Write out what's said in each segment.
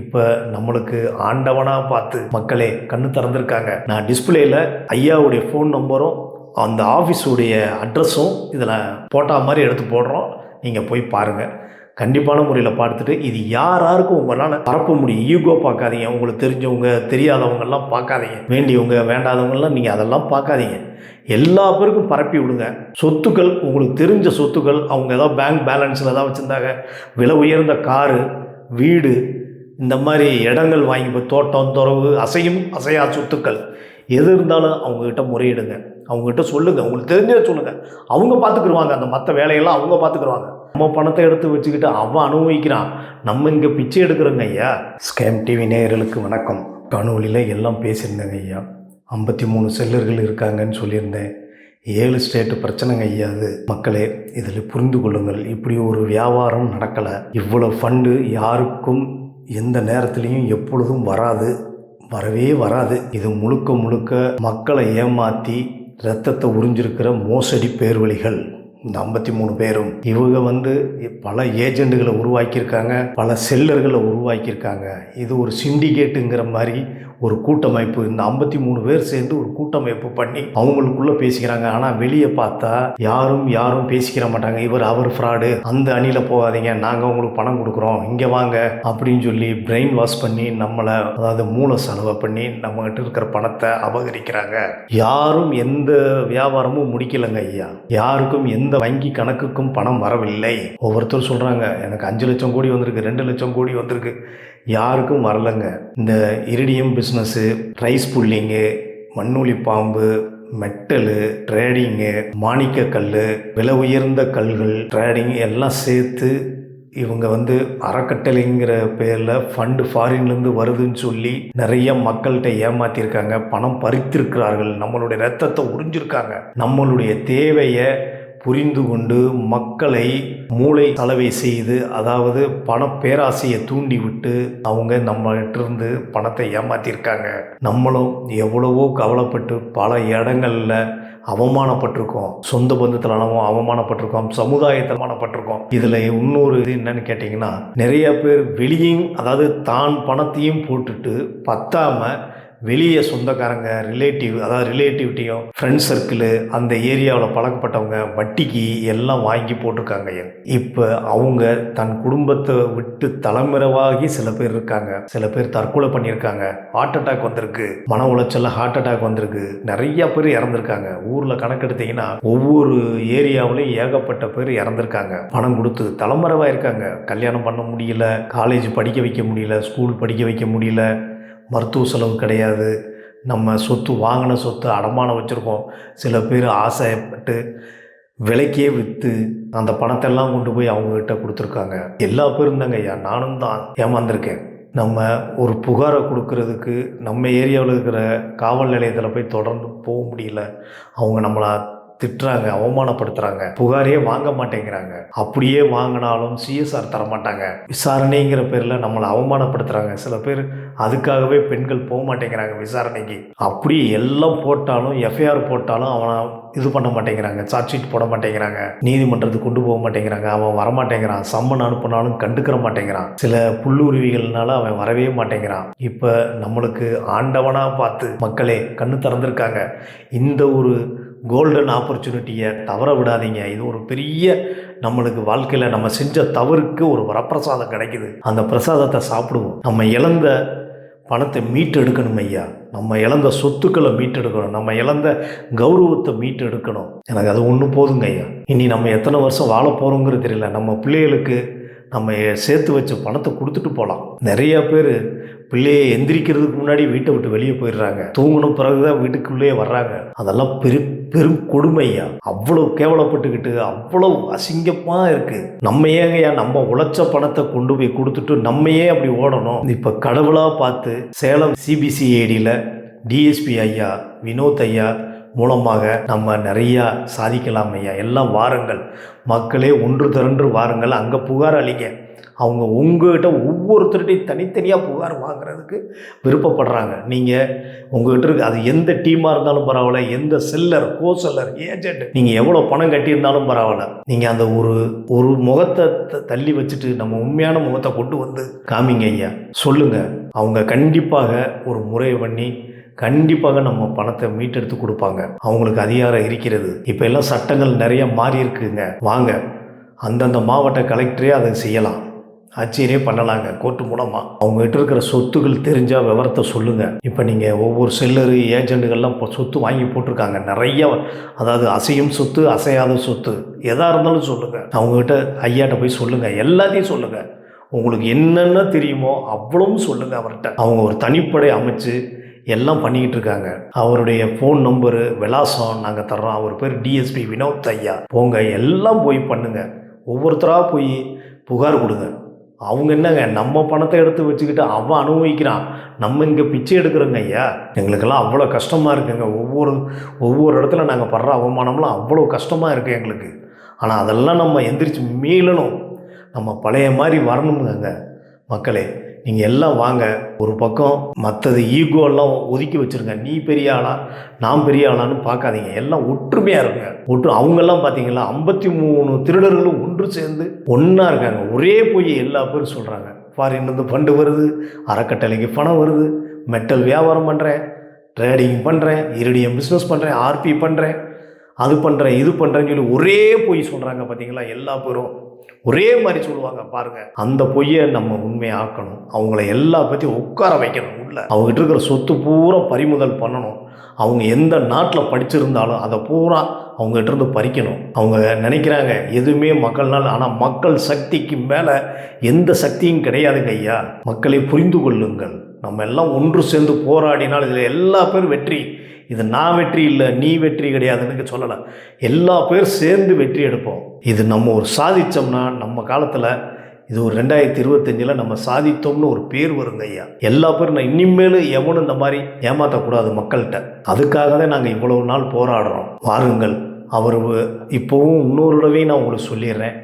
இப்போ நம்மளுக்கு ஆண்டவனாக பார்த்து மக்களே கண்ணு திறந்திருக்காங்க. நான் டிஸ்பிளேயில் ஐயாவுடைய ஃபோன் நம்பரும் அந்த ஆஃபீஸுடைய அட்ரஸும் இதில் போட்டா மாதிரி எடுத்து போடுறோம். நீங்கள் போய் பாருங்கள் கண்டிப்பான முறையில் பார்த்துட்டு இது யார் யாருக்கும் உங்களால் பரப்ப முடியும்? ஈகோ பார்க்காதீங்க. உங்களுக்கு தெரிஞ்சவங்க தெரியாதவங்கெல்லாம் பார்க்காதீங்க. வேண்டியவங்க வேண்டாதவங்கெல்லாம் நீங்கள் அதெல்லாம் பார்க்காதீங்க. எல்லா பேருக்கும் பரப்பி விடுங்க. சொத்துக்கள் உங்களுக்கு தெரிஞ்ச சொத்துக்கள் அவங்க ஏதாவது பேங்க் பேலன்ஸில் ஏதாவது வச்சுருந்தாங்க. விலை உயர்ந்த காரு வீடு இந்த மாதிரி இடங்கள் வாங்கி போய் தோட்டம் துறவு அசையும் அசையா சொத்துக்கள். எது இருந்தாலும் அவங்கக்கிட்ட முறையிடுங்க. அவங்ககிட்ட சொல்லுங்கள் உங்களுக்கு தெரிஞ்சதை சொல்லுங்கள் அவங்க பார்த்துக்குருவாங்க அந்த மற்ற வேலையெல்லாம் அவங்க பார்த்துக்குருவாங்க நம்ம பணத்தை எடுத்து வச்சுக்கிட்டு அவன் அனுபவிக்கிறான். நம்ம இங்கே பிச்சை எடுக்கிறோங்க ஐயா. ஸ்கேம் டிவி நேயர்களுக்கு வணக்கம். காணொலியில் எல்லாம் பேசியிருந்தேங்க ஐயா. ஐம்பத்தி மூணு செல்லர்கள் இருக்காங்கன்னு சொல்லியிருந்தேன். ஏழு ஸ்டேட்டு பிரச்சனைங்க ஐயா அது. மக்களே இதில் புரிந்து கொள்ளுங்கள். இப்படி ஒரு வியாபாரம் நடக்கலை. இவ்வளோ ஃபண்டு யாருக்கும் எந்த நேரத்துலையும் எப்பொழுதும் வராது வரவே வராது. இது முழுக்க முழுக்க மக்களை ஏமாற்றி ரத்தத்தை உறிஞ்சிருக்கிற மோசடி பேர்வழிகள். இந்த ஐம்பத்தி மூணு பேரும். இவங்க வந்து பல ஏஜெண்டுகளை உருவாக்கியிருக்காங்க பல செல்லர்களை உருவாக்கியிருக்காங்க. இது ஒரு சிண்டிகேட்டுங்கிற மாதிரி ஒரு கூட்டமைப்பு இந்த ஐம்பத்தி மூணு பேர் சேர்ந்து ஒரு கூட்டமைப்பு பண்ணி அவங்களுக்குள்ள பேசிக்கிறாங்க. ஆனால் வெளியே பார்த்தா யாரும் யாரும் பேசிக்கிற மாட்டாங்க. இவர் அவர் ஃப்ராடு அந்த அணியில் போகாதீங்க. நாங்கள் உங்களுக்கு பணம் கொடுக்குறோம். இங்கே வாங்க அப்படின்னு சொல்லி பிரெயின் வாஷ் பண்ணி நம்மளை அதாவது மூல செலவை பண்ணி நம்மகிட்ட இருக்கிற பணத்தை அபகரிக்கிறாங்க. யாரும் எந்த வியாபாரமும் முடிக்கலைங்க ஐயா. யாருக்கும் எந்த வங்கி கணக்குக்கும் பணம் வரவில்லை. ஒவ்வொருத்தரும் சொல்கிறாங்க எனக்கு அஞ்சு லட்சம் கோடி வந்திருக்கு ரெண்டு லட்சம் கோடி வந்திருக்கு. யாருக்கும் வரலைங்க. இந்த இரிடியம் பிஸ்னஸ்ஸு ரைஸ் புல்லிங்கு மண்ணூலி பாம்பு மெட்டலு ட்ரேடிங்கு மாணிக்கக்கல் விலை உயர்ந்த கல்கள் ட்ரேடிங் எல்லாம் சேர்த்து இவங்க வந்து அறக்கட்டளைங்கிற பேரில் ஃபண்டு ஃபாரின்லேருந்து வருதுன்னு சொல்லி நிறைய மக்கள்கிட்ட ஏமாத்திருக்காங்க. பணம் பறித்திருக்கிறார்கள். நம்மளுடைய ரத்தத்தை உறிஞ்சிருக்காங்க. நம்மளுடைய தேவையை புரிந்து கொண்டு மக்களை மூளை சலவை செய்து அதாவது பண பேராசையை தூண்டி விட்டு அவங்க நம்மகிட்டிருந்து பணத்தை ஏமாத்திருக்காங்க. நம்மளும் எவ்வளவோ கவலைப்பட்டு பல இடங்களில் அவமானப்பட்டிருக்கோம். சொந்த பந்தத்திலானவும் அவமானப்பட்டிருக்கோம். சமுதாயத்தில் அவமானப்பட்டிருக்கோம். இதில் இன்னொரு இது என்னன்னு கேட்டிங்கன்னா நிறைய பேர் வெளியும் அதாவது தான் பணத்தையும் போட்டுட்டு பத்தாமல் வெளியே சொந்தக்காரங்க ரிலேட்டிவ் அதாவது ரிலேட்டிவிட்டியும் ஃப்ரெண்ட் சர்க்கிளு அந்த ஏரியாவில் பழக்கப்பட்டவங்க வட்டிக்கு எல்லாம் வாங்கி போட்டிருக்காங்க இப்போ அவங்க தன் குடும்பத்தை விட்டு தலைமுறைவாகி சில பேர் இருக்காங்க. சில பேர் தற்கொலை பண்ணியிருக்காங்க. ஹார்ட் அட்டாக் வந்திருக்கு. மன உளைச்சலில் ஹார்ட் அட்டாக் வந்திருக்கு. நிறைய பேர் இறந்துருக்காங்க. ஊரில் கணக்கெடுத்தீங்கன்னா ஒவ்வொரு ஏரியாவிலையும் ஏகப்பட்ட பேர் இறந்துருக்காங்க. பணம் கொடுத்து தலைமுறைவாக இருக்காங்க கல்யாணம் பண்ண முடியல. காலேஜ் படிக்க வைக்க முடியல. ஸ்கூல் படிக்க வைக்க முடியல. மருத்துவ செலவு கிடையாது. நம்ம சொத்து வாங்கின சொத்து அடமானம் வச்சுருக்கோம். சில பேர் ஆசைப்பட்டு விலைக்கே விற்று அந்த பணத்தெல்லாம் கொண்டு போய் அவங்கக்கிட்ட கொடுத்துருக்காங்க. எல்லா பேரும் தாங்க ஐயா. நானும் தான் ஏமாந்துருக்கேன். நம்ம ஒரு புகாரை கொடுக்கறதுக்கு நம்ம ஏரியாவில் இருக்கிற காவல் நிலையத்தில் போய் தொடர்ந்து போக முடியல. அவங்க நம்மளை திட்டுறாங்க அவமானப்படுத்துகிறாங்க புகாரே வாங்க மாட்டேங்கிறாங்க. அப்படியே வாங்கினாலும் சிஎஸ்ஆர் தர மாட்டாங்க. விசாரணைங்கிற பேரில் நம்மளை அவமானப்படுத்துகிறாங்க சில பேர் அதுக்காகவே பெண்கள் போக மாட்டேங்கிறாங்க விசாரணைக்கு. அப்படியே எல்லாம் போட்டாலும் எஃப்ஐஆர் போட்டாலும் அவனை இது பண்ண மாட்டேங்கிறாங்க சார்ஜ் ஷீட் போட மாட்டேங்கிறாங்க நீதிமன்றத்துக்கு கொண்டு போக மாட்டேங்கிறாங்க அவன் வரமாட்டேங்கிறான் சம்மன் அனுப்பினாலும் கண்டுக்கிற மாட்டேங்கிறான். சில புல்லுருவிகள்னால அவன் வரவே மாட்டேங்கிறான். இப்போ நம்மளுக்கு ஆண்டவனாக பார்த்து மக்களே கண்ணு திறந்திருக்காங்க. இந்த ஒரு கோல்டன் ஆப்பர்ச்சுனிட்டியை தவற விடாதீங்க. இது ஒரு பெரிய நம்மளுக்கு வாழ்க்கையில் நம்ம செஞ்ச தவறுக்கு ஒரு வரப்பிரசாதம் கிடைக்குது. அந்த பிரசாதத்தை சாப்பிடுவோம். நம்ம இழந்த பணத்தை மீட்டெடுக்கணும் ஐயா. நம்ம இழந்த சொத்துக்களை மீட்டெடுக்கணும். நம்ம இழந்த கௌரவத்தை மீட்டெடுக்கணும். எனக்கு அது ஒன்று போதுங்க ஐயா. இனி நம்ம எத்தனை வருஷம் வாழ போகிறோங்கிறது தெரியல. நம்ம பிள்ளைகளுக்கு நம்ம சேர்த்து வச்ச பணத்தை கொடுத்துட்டு போகலாம் நிறையா பேர் பிள்ளையை எந்திரிக்கிறதுக்கு முன்னாடி வீட்டை விட்டு வெளியே போயிடுறாங்க. தூங்கின பிறகுதான் வீட்டுக்குள்ளேயே வர்றாங்க. அதெல்லாம் பெரு பெரும் கொடுமையா? அவ்வளோ கேவலப்பட்டுக்கிட்டு அவ்வளோ அசிங்கமாக இருக்கு. நம்ம ஏங்கய்யா நம்ம உழைச்ச பணத்தை கொண்டு போய் கொடுத்துட்டு நம்மையே அப்படி ஓடணும்? இப்போ கடவுளாக பார்த்து சேலம் சிபிசிஐடியில் டிஎஸ்பி ஐயா வினோத் ஐயா மூலமாக நம்ம நிறையா சாதிக்கலாம் ஐயா. எல்லாம் வாருங்கள். மக்களே ஒன்று திரண்டு வாருங்கள். அங்கே புகார் அளிங்க. அவங்க உங்கள்கிட்ட ஒவ்வொருத்தருடையும் தனித்தனியாக புகார் வாங்குறதுக்கு விருப்பப்படுறாங்க. நீங்கள் உங்கள்கிட்ட இருக்கு அது எந்த டீமாக இருந்தாலும் பரவாயில்ல எந்த செல்லர் கோ செல்லர் ஏஜென்ட் நீங்கள் எவ்வளோ பணம் கட்டியிருந்தாலும் பரவாயில்ல. நீங்கள் அந்த ஒரு ஒரு முகத்தை த- தள்ளி வச்சுட்டு நம்ம உண்மையான முகத்தை கொண்டு வந்து காமிங்க ஐயா. சொல்லுங்கள் அவங்க கண்டிப்பாக ஒரு முறை பண்ணி கண்டிப்பாக நம்ம பணத்தை மீட்டெடுத்து கொடுப்பாங்க. அவங்களுக்கு அதிகாரம் இருக்கிறது. இப்போ எல்லாம் சட்டங்கள் நிறைய மாறி இருக்குங்க. வாங்க. அந்தந்த மாவட்ட கலெக்டரே அதை செய்யலாம். ஆட்சியரே பண்ணலாங்க கோர்ட்டு மூலமாக அவங்ககிட்ட இருக்கிற சொத்துகள் தெரிஞ்சால் விவரத்தை சொல்லுங்கள் இப்போ நீங்கள் ஒவ்வொரு செல்லரு ஏஜெண்டுகள்லாம் இப்போ சொத்து வாங்கி போட்டிருக்காங்க. நிறைய அதாவது அசையும் சொத்து அசையாத சொத்து. எதாக இருந்தாலும் சொல்லுங்கள் அவங்ககிட்ட ஐயாட்ட போய் சொல்லுங்கள் எல்லாத்தையும் சொல்லுங்கள் உங்களுக்கு என்னென்ன தெரியுமோ அவ்வளவும் சொல்லுங்கள் அவர்கிட்ட. அவங்க ஒரு தனிப்படை அமைச்சு எல்லாம் பண்ணிக்கிட்டு இருக்காங்க. அவருடைய ஃபோன் நம்பரு விலாசம் நாங்கள் தர்றோம். அவர் பேர் டிஎஸ்பி வினோத் ஐயா. போங்க எல்லாம் போய் பண்ணுங்கள் ஒவ்வொருத்தராக போய் புகார் கொடுங்க. அவங்க என்னங்க நம்ம பணத்தை எடுத்து வச்சுக்கிட்டு அவன் அனுபவிக்கிறான். நம்ம இங்கே பிச்சை எடுக்கிறோங்க ஐயா. எங்களுக்கெல்லாம் அவ்வளோ கஷ்டமாக இருக்குங்க. ஒவ்வொரு ஒவ்வொரு இடத்துல நாங்கள் படுற அவமானம்லாம் அவ்வளோ கஷ்டமாக இருக்குது எங்களுக்கு. ஆனால் அதெல்லாம் நம்ம எந்திரிச்சு மீளணும். நம்ம பழைய மாதிரி வரணுமுங்க மக்களே நீங்கள் எல்லாம் வாங்க. ஒரு பக்கம் மற்றது ஈகோலாம் ஒதுக்கி வச்சுருங்க. நீ பெரிய ஆளா நான் பெரிய ஆளான்னு பார்க்காதீங்க. எல்லாம் ஒற்றுமையாக இருங்க. ஒற்று அவங்கெல்லாம் பார்த்தீங்களா ஐம்பத்தி மூணு திருடர்களும் ஒன்று சேர்ந்து ஒன்றா இருக்காங்க. ஒரே போய் எல்லா பேரும் சொல்கிறாங்க ஃபாரின்லேருந்து ஃபண்டு வருது அறக்கட்டளைக்கு பணம் வருது மெட்டல் வியாபாரம் பண்ணுறேன் ட்ரேடிங் பண்ணுறேன் இருடியம் பிஸ்னஸ் பண்ணுறேன் ஆர்பி பண்ணுறேன் அது பண்ணுறேன் இது பண்ணுறேன்னு சொல்லி ஒரே பொய் சொல்கிறாங்க பார்த்தீங்களா எல்லா பேரும். ஒரே மாதிரி சொல்லுவாங்க பாருங்க. அந்த பொய்யை நம்ம உண்மையை ஆக்கணும் அவங்கள எல்லா பற்றியும் உட்கார வைக்கணும் உள்ள. அவங்ககிட்ட இருக்கிற சொத்து பூரா பறிமுதல் பண்ணணும். அவங்க எந்த நாட்டில் படிச்சிருந்தாலும் அதை பூரா அவங்ககிட்ட இருந்து பறிக்கணும். அவங்க நினைக்கிறாங்க எதுவுமே மக்கள்னால ஆனால் மக்கள் சக்திக்கு மேலே எந்த சக்தியும் கிடையாதுங்க ஐயா. மக்களை புரிந்து கொள்ளுங்கள். நம்ம எல்லாம் ஒன்று சேர்ந்து போராடினால் இதில் எல்லா பேரும் வெற்றி. இது நான் வெற்றி இல்லை நீ வெற்றி கிடையாதுன்னு சொல்லலை. எல்லா பேர் சேர்ந்து வெற்றி எடுப்போம். இது நம்ம ஒரு சாதித்தோம்னா நம்ம காலத்தில் இது ஒரு ரெண்டாயிரத்தி இருபத்தஞ்சில் நம்ம சாதித்தோம்னு ஒரு பேர் வருங்க ஐயா. எல்லா பேரும் நான் இனிமேலும் எவனும் இந்த மாதிரி ஏமாற்றக்கூடாது மக்கள்கிட்ட. அதுக்காக தான் நாங்கள் இவ்வளவு நாள் போராடுறோம். வாருங்கள் அவர் இப்போவும் இன்னொரு தடவையும் நான் உங்களுக்கு சொல்லிடுறேன்.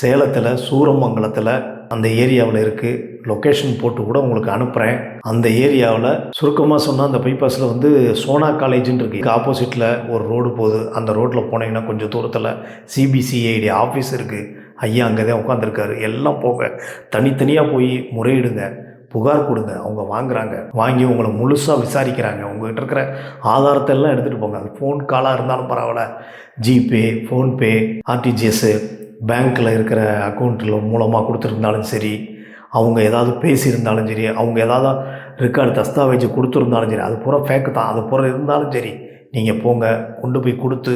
சேலத்தில் சூரமங்கலத்தில் அந்த ஏரியாவில் இருக்குது லொக்கேஷன் போட்டு கூட உங்களுக்கு அனுப்புகிறேன் அந்த ஏரியாவில் சுருக்கமாக சொன்னால் அந்த பைபாஸில் வந்து சோனா காலேஜுன்னு இருக்குது ஆப்போசிட்டில் ஒரு ரோடு போகுது. அந்த ரோட்டில் போனீங்கன்னா கொஞ்சம் தூரத்தில் சிபிசிஐடி ஆஃபீஸ் இருக்குது ஐயா அங்கே தான் உட்காந்துருக்காரு எல்லாம் போங்க. தனித்தனியாக போய் முறையிடுங்க. புகார் கொடுங்க. அவங்க வாங்குறாங்க. வாங்கி உங்களை முழுசாக விசாரிக்கிறாங்க. உங்ககிட்ட இருக்கிற ஆதாரத்தை எல்லாம் எடுத்துகிட்டு போங்க. அது ஃபோன் காலாக இருந்தாலும் பரவாயில்ல. ஜிபே ஃபோன்பே ஆர்டிஜிஎஸ்ஸு பேங்க்கில் இருக்கிற அக்கௌண்ட்டில் மூலமாக கொடுத்துருந்தாலும் சரி அவங்க ஏதாவது பேசியிருந்தாலும் சரி அவங்க ஏதாவது ரெக்கார்டு தஸ்தாவேஜ் கொடுத்துருந்தாலும் சரி அது பூரா ஃபேக்கு தான். அது பூரா இருந்தாலும் சரி நீங்கள் போங்க கொண்டு போய் கொடுத்து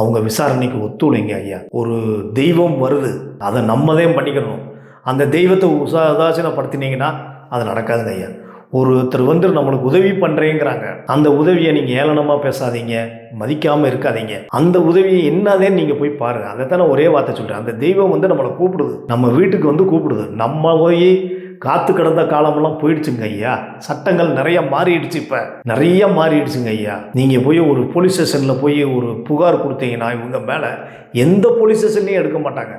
அவங்க விசாரணைக்கு ஒத்துழைங்க ஐயா. ஒரு தெய்வம் வருது அதை நம்மதே பண்ணிக்கணும். அந்த தெய்வத்தை உசா உதாசீனப்படுத்தினீங்கன்னா அது நடக்காதுங்க ஐயா. ஒருத்தர் வந்து நம்மளுக்கு உதவி பண்ணுறேங்கிறாங்க அந்த உதவியை நீங்கள் ஏளனமாக பேசாதீங்க மதிக்காமல் இருக்காதீங்க. அந்த உதவியை என்னதேன்னு நீங்கள் போய் பாருங்கள் அதை தானே ஒரே வார்த்தை சொல்கிறேன் அந்த தெய்வம் வந்து நம்மளை கூப்பிடுது. நம்ம வீட்டுக்கு வந்து கூப்பிடுது. நம்ம போய் காத்து கிடந்த காலமெல்லாம் போயிடுச்சுங்க ஐயா. சட்டங்கள் நிறைய மாறிடுச்சு இப்போ. நிறைய மாறிடுச்சுங்க ஐயா. நீங்கள் போய் ஒரு போலீஸ் ஸ்டேஷனில் போய் ஒரு புகார் கொடுத்தீங்கன்னா இவங்க மேலே எந்த போலீஸ் ஸ்டேஷன்லையும் எடுக்க மாட்டாங்க.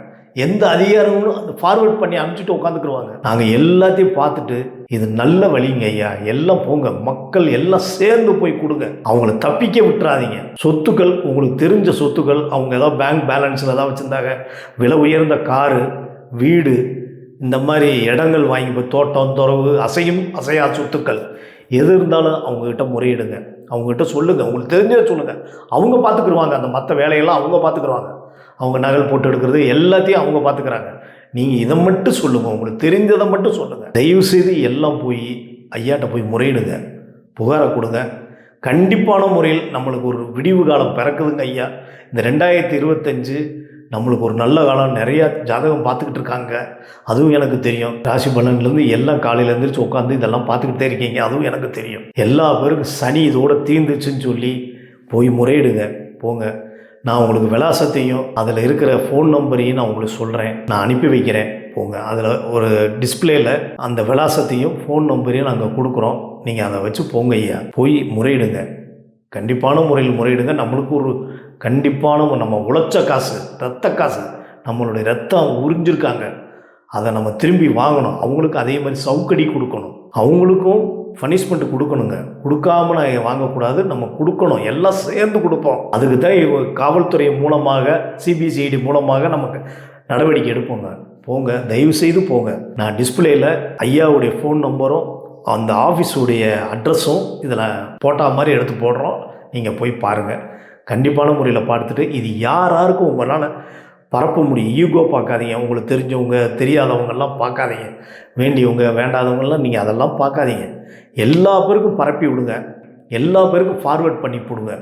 எந்த அதிகாரமும் அந்த ஃபார்வர்ட் பண்ணி அனுப்பிச்சிட்டு உட்காந்துக்குருவாங்க நாங்கள் எல்லாத்தையும் பார்த்துட்டு இது நல்ல வழிங்க ஐயா எல்லாம் போங்க மக்கள் எல்லாம் சேர்ந்து போய் கொடுங்க. அவங்கள தப்பிக்க விட்டுறாதீங்க. சொத்துக்கள் உங்களுக்கு தெரிஞ்ச சொத்துக்கள் அவங்க ஏதாவது பேங்க் பேலன்ஸில் ஏதாவது வச்சுருந்தாங்க. விலை உயர்ந்த காரு வீடு இந்த மாதிரி இடங்கள் வாங்கி போய் தோட்டம் துறவு அசையும் அசையா சொத்துக்கள். எது இருந்தாலும் அவங்கக்கிட்ட முறையிடுங்க. அவங்ககிட்ட சொல்லுங்கள் உங்களுக்கு தெரிஞ்சதை சொல்லுங்கள் அவங்க பார்த்துக்குருவாங்க. அந்த மற்ற வேலையெல்லாம் அவங்க பார்த்துக்குருவாங்க. அவங்க நகல் போட்டு எடுக்கிறது எல்லாத்தையும் அவங்க பார்த்துக்கிறாங்க. நீங்கள் இதை மட்டும் சொல்லுங்கள் உங்களுக்கு தெரிஞ்சதை மட்டும் சொல்லுங்கள் தயவுசெய்து எல்லாம் போய் ஐயாட்ட போய் முறையிடுங்க புகாரை கொடுங்க. கண்டிப்பான முறையில் நம்மளுக்கு ஒரு விடிவு காலம் பிறக்குதுங்க ஐயா. இந்த ரெண்டாயிரத்தி இருபத்தஞ்சு நம்மளுக்கு ஒரு நல்ல காலம் நிறையா ஜாதகம் பார்த்துக்கிட்டு இருக்காங்க. அதுவும் எனக்கு தெரியும். ராசி பலன்லேருந்து எல்லாம் காலையில் எழுந்திரிச்சு உட்காந்து இதெல்லாம் பார்த்துக்கிட்டே இருக்கீங்க அதுவும் எனக்கு தெரியும். எல்லா பேருக்கும் சனி இதோட தீர்ந்துச்சுன்னு சொல்லி போய் முறையிடுங்க போங்க. நான் உங்களுக்கு விலாசத்தையும் அதில் இருக்கிற ஃபோன் நம்பரையும் நான் உங்களுக்கு சொல்கிறேன் நான் அனுப்பி வைக்கிறேன். போங்க. அதில் ஒரு டிஸ்பிளேயில் அந்த விலாசத்தையும் ஃபோன் நம்பரையும் நாங்கள் கொடுக்குறோம். நீங்கள் அதை வச்சு போங்க ஐயா. போய் முறையிடுங்க. கண்டிப்பான முறையில் முறையிடுங்க. நம்மளுக்கு ஒரு கண்டிப்பான நம்ம உழைச்ச காசு ரத்த காசு நம்மளுடைய ரத்தம் உறிஞ்சிருக்காங்க. அதை நம்ம திரும்பி வாங்கணும். அவங்களுக்கு அதே மாதிரி சவுக்கடி கொடுக்கணும். அவங்களுக்கும் பனிஷ்மெண்ட் கொடுக்கணுங்க. கொடுக்காம நான் வாங்கக்கூடாது நம்ம கொடுக்கணும். எல்லாம் சேர்ந்து கொடுப்போம். அதுக்கு தான் காவல்துறை மூலமாக சிபிசிஐடி மூலமாக நமக்கு நடவடிக்கை எடுப்போங்க. போங்க தயவு செய்து போங்க. நான் டிஸ்பிளேயில் ஐயாவுடைய ஃபோன் நம்பரும் அந்த ஆஃபீஸுடைய அட்ரஸும் இதில் போட்டா மாதிரி எடுத்து போடுறோம். நீங்கள் போய் பாருங்கள் கண்டிப்பான முறையில் பார்த்துட்டு இது யார் யாருக்கும் உங்களால் பரப்ப முடியும். ஈகோ பார்க்காதீங்க. உங்களுக்கு தெரிஞ்சவங்க தெரியாதவங்கெல்லாம் பார்க்காதீங்க. வேண்டியவங்க வேண்டாதவங்கெல்லாம் நீங்கள் அதெல்லாம் பார்க்காதீங்க. எல்லா பேருக்கும் பரப்பி விடுங்க. எல்லா பேருக்கும் ஃபார்வேர்ட் பண்ணி போடுங்க.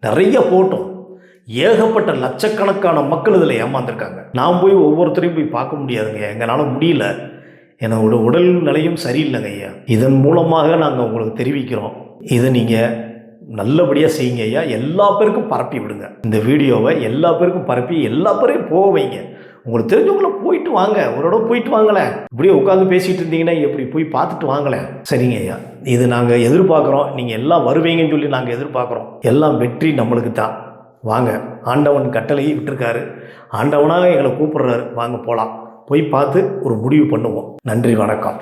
நிறைய போட்டோம். ஏகப்பட்ட லட்சக்கணக்கான மக்கள் இதில் ஏமாந்துருக்காங்க. நான் போய் ஒவ்வொருத்தரையும் போய் பார்க்க முடியாதுங்க. எங்களால் முடியல. என்னோட உடல் நிலையும் சரியில்லைங்க ஐயா. இதன் மூலமாக நாங்கள் உங்களுக்கு தெரிவிக்கிறோம். இதை நீங்கள் நல்லபடியாக செய்யுங்க ஐயா. எல்லா பேருக்கும் பரப்பி விடுங்க. இந்த வீடியோவை எல்லா பேருக்கும் பரப்பி எல்லா பேரையும் போக வைங்க. உங்களுக்கு தெரிஞ்சவங்கள போயிட்டு வாங்க. ஒரு இடம் போயிட்டு வாங்களேன். இப்படியே உட்காந்து பேசிகிட்டு இருந்தீங்கன்னா எப்படி போய் பார்த்துட்டு வாங்களேன். சரிங்க ஐயா. இது நாங்கள் எதிர்பார்க்குறோம். நீங்கள் எல்லாம் வருவீங்கன்னு சொல்லி நாங்கள் எதிர்பார்க்குறோம். எல்லாம் வெற்றி நம்மளுக்கு தான். வாங்க ஆண்டவன் கட்டளையை விட்டுருக்காரு. ஆண்டவனாக எங்களை கூப்பிடுறாரு. வாங்க போகலாம் போய் பார்த்து ஒரு முடிவு பண்ணுவோம். நன்றி வணக்கம்.